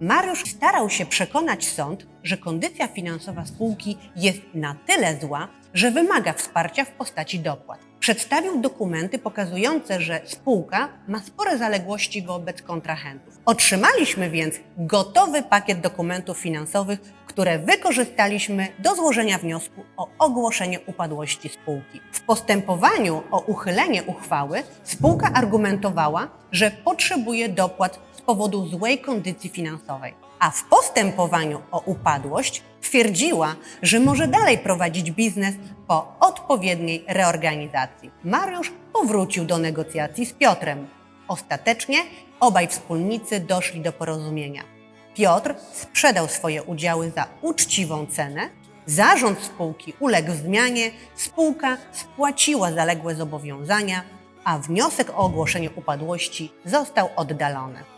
Mariusz starał się przekonać sąd, że kondycja finansowa spółki jest na tyle zła, że wymaga wsparcia w postaci dopłat. Przedstawił dokumenty pokazujące, że spółka ma spore zaległości wobec kontrahentów. Otrzymaliśmy więc gotowy pakiet dokumentów finansowych, które wykorzystaliśmy do złożenia wniosku o ogłoszenie upadłości spółki. W postępowaniu o uchylenie uchwały spółka argumentowała, że potrzebuje dopłat powodu złej kondycji finansowej, a w postępowaniu o upadłość twierdziła, że może dalej prowadzić biznes po odpowiedniej reorganizacji. Mariusz powrócił do negocjacji z Piotrem. Ostatecznie obaj wspólnicy doszli do porozumienia. Piotr sprzedał swoje udziały za uczciwą cenę, zarząd spółki uległ zmianie, spółka spłaciła zaległe zobowiązania, a wniosek o ogłoszenie upadłości został oddalony.